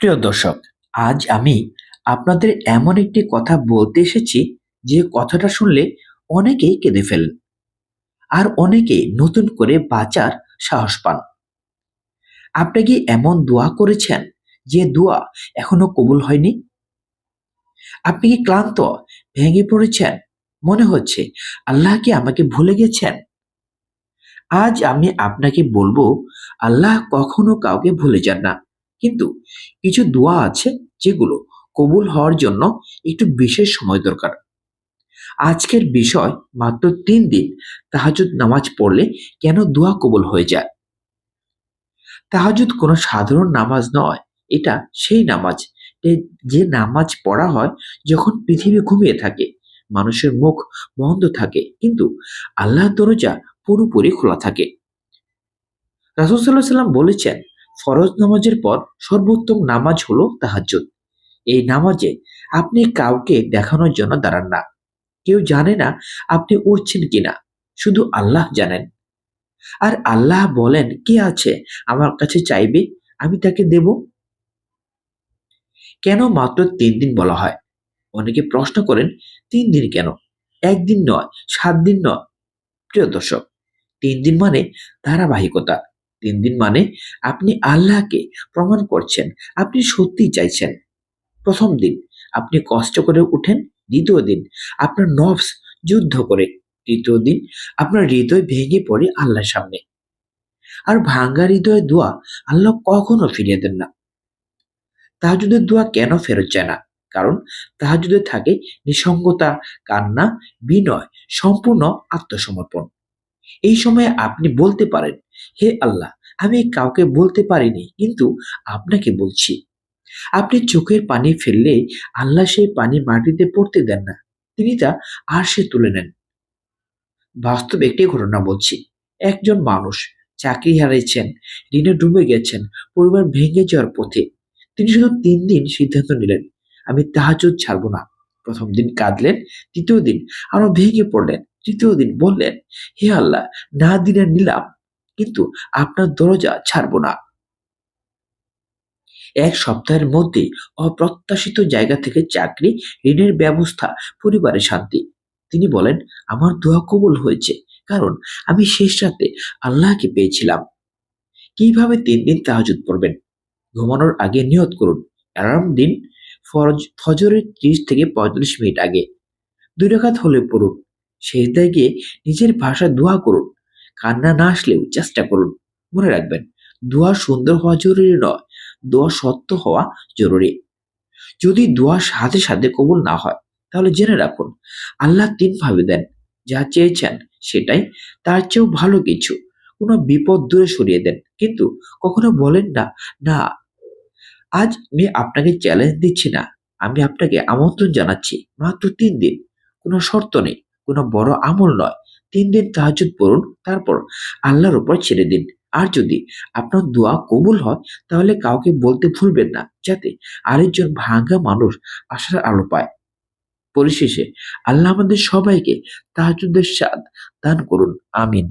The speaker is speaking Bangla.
প্রিয় দর্শক, আজ আমি আপনাদের এমন একটি কথা বলতে এসেছি যে কথাটা শুনলে অনেকেই কেঁদে ফেলেন আর অনেকেই নতুন করে বাঁচার সাহস পান। আপনি কি এমন দোয়া করেছেন যে দোয়া এখনও কবুল হয়নি? আপনি কি ক্লান্ত, ভেঙে পড়েছেন? মনে হচ্ছে আল্লাহ কি আমাকে ভুলে গেছেন? আজ আমি আপনাকে বলব, আল্লাহ কখনো কাউকে ভুলে যান না। কিন্তু কিছু দোয়া আছে যেগুলো কবুল হওয়ার জন্য একটু বিশেষ সময় দরকার। আজকের বিষয় মাত্র তিন দিন তাহাজুদ নামাজ পড়লে কেন দোয়া কবুল হয়ে যায়? তাহাজুদ কোনো সাধারণ নামাজ নয়, এটা সেই নামাজ যে নামাজ পড়া হয় যখন পৃথিবী ঘুমিয়ে থাকে, মানুষের মুখ বন্ধ থাকে, কিন্তু আল্লাহ দরজা পুরোপুরি খোলা থাকে। রাসুল সাল্লাহ সাল্লাম বলেছেন ফরজ নামাজের পর সর্বোত্তম নামাজ হলো তাহাজ্জুদ। এই নামাজে আপনি কাউকে দেখানোর জন্য দাঁড়ান না। কেউ জানে না আপনি উঠছেন কিনা, শুধু আল্লাহ জানেন। আর আল্লাহ বলেন, কে আছে আমার কাছে চাইবে? আমি তাকে দেব। কেন মাত্র তিন দিন বলা হয়? অনেকে প্রশ্ন করেন, তিন দিন কেন? একদিন নয়, সাত দিন নয়। প্রিয় দর্শক, তিন দিন মানে ধারাবাহিকতা। তিন দিন মানে আপনি আল্লাহকে প্রমাণ করছেন, আপনি সত্যি চাইছেন। প্রথম দিন আপনি কষ্ট করে উঠেন, দ্বিতীয় দিন আপনার নফস যুদ্ধ করে, তৃতীয় দিন আপনার হৃদয় ভেঙে পড়ে আল্লাহর সামনে। আর ভাঙ্গা হৃদয় দোয়া আল্লাহ কখনো ফিরিয়ে দেন না। তাহাজুদের দোয়া কেন ফেরত যায় না? কারণ তাহাজুদে থাকে নিঃসঙ্গতা, কান্না, বিনয়, সম্পূর্ণ আত্মসমর্পণ। এই সময়ে আপনি বলতে পারেন হে আল্লাহ, আমি কাউকে বলতে পারিনি, কিন্তু আপনাকে বলছি। আপনি চোখের পানি ফেললে আল্লাহ সেই পানি মাটিতে পড়তে দেন না, তিনি তা আর সে তুলে নেন। বাস্তব একটি ঘটনা বলছি। একজন মানুষ চাকরি হারিয়েছেন ঋণে ডুবে গেছেন, পরিবার ভেঙে যাওয়ার পথে। তিনি শুধু তিন দিন সিদ্ধান্ত নিলেন, আমি তাহাজুদ ছাড়বো না। প্রথম দিন কাঁদলেন তৃতীয় দিন আরও ভেঙে পড়লেন, তৃতীয় দিন বললেন, হে আল্লাহ, না দিনে নিলাম কিন্তু আপনার দরজা ছাড়বো না। এক সপ্তাহের মধ্যে অপ্রত্যাশিত জায়গা থেকে চাকরি, ঋণের ব্যবস্থা, পরিবারের শান্তি। তিনি বলেন, আমার দোয়া কবুল হয়েছে, কারণ আমি শেষ রাতে আল্লাহকে পেয়েছিলাম। কীভাবে তিন দিন তাহাজুদ পড়বেন? ঘুমানোর আগে নিয়ত করুন। অ্যালার্ম দিন ফরজ, ফজরের ত্রিশ থেকে পঁয়তাল্লিশ মিনিট আগে। দুই রাকাত হলে পড়ুন। শেষদায় গিয়ে নিজের ভাষা দোয়া করুন। কান্না না আসলেও চেষ্টা করুন। মনে রাখবেন, দোয়া সুন্দর হওয়া জরুরি নয়, দোয়া সত্য হওয়া জরুরি। যদি দোয়া সাথে সাথে কবুল না হয়, তাহলে জেনে রাখুন, আল্লাহ তিন ভাবে দেন, যা চেয়েছেন সেটাই, তার চেয়েও ভালো কিছু। কোনো বিপদ দূরে সরিয়ে দেন, কিন্তু কখনো বলেন না না, আজ আমি আপনাকে চ্যালেঞ্জ দিচ্ছি না, আমি আপনাকে আমন্ত্রণ জানাচ্ছি, মাত্র তিন দিন, কোনো শর্ত নেই। কোনো বড় আমল নয়। তিন দিন তাহাজুদ পড়ুন, তারপর আল্লাহর উপর ছেড়ে দিন। আর যদি আপনার দোয়া কবুল হয়, তাহলে কাউকে বলতে ভুলবেন না, যাতে আরেকজন ভাঙ্গা মানুষ আসার আলো পায়। পরিশেষে, আল্লাহ আমাদের সবাইকে তাহাজুদের স্বাদ দান করুন। আমিন।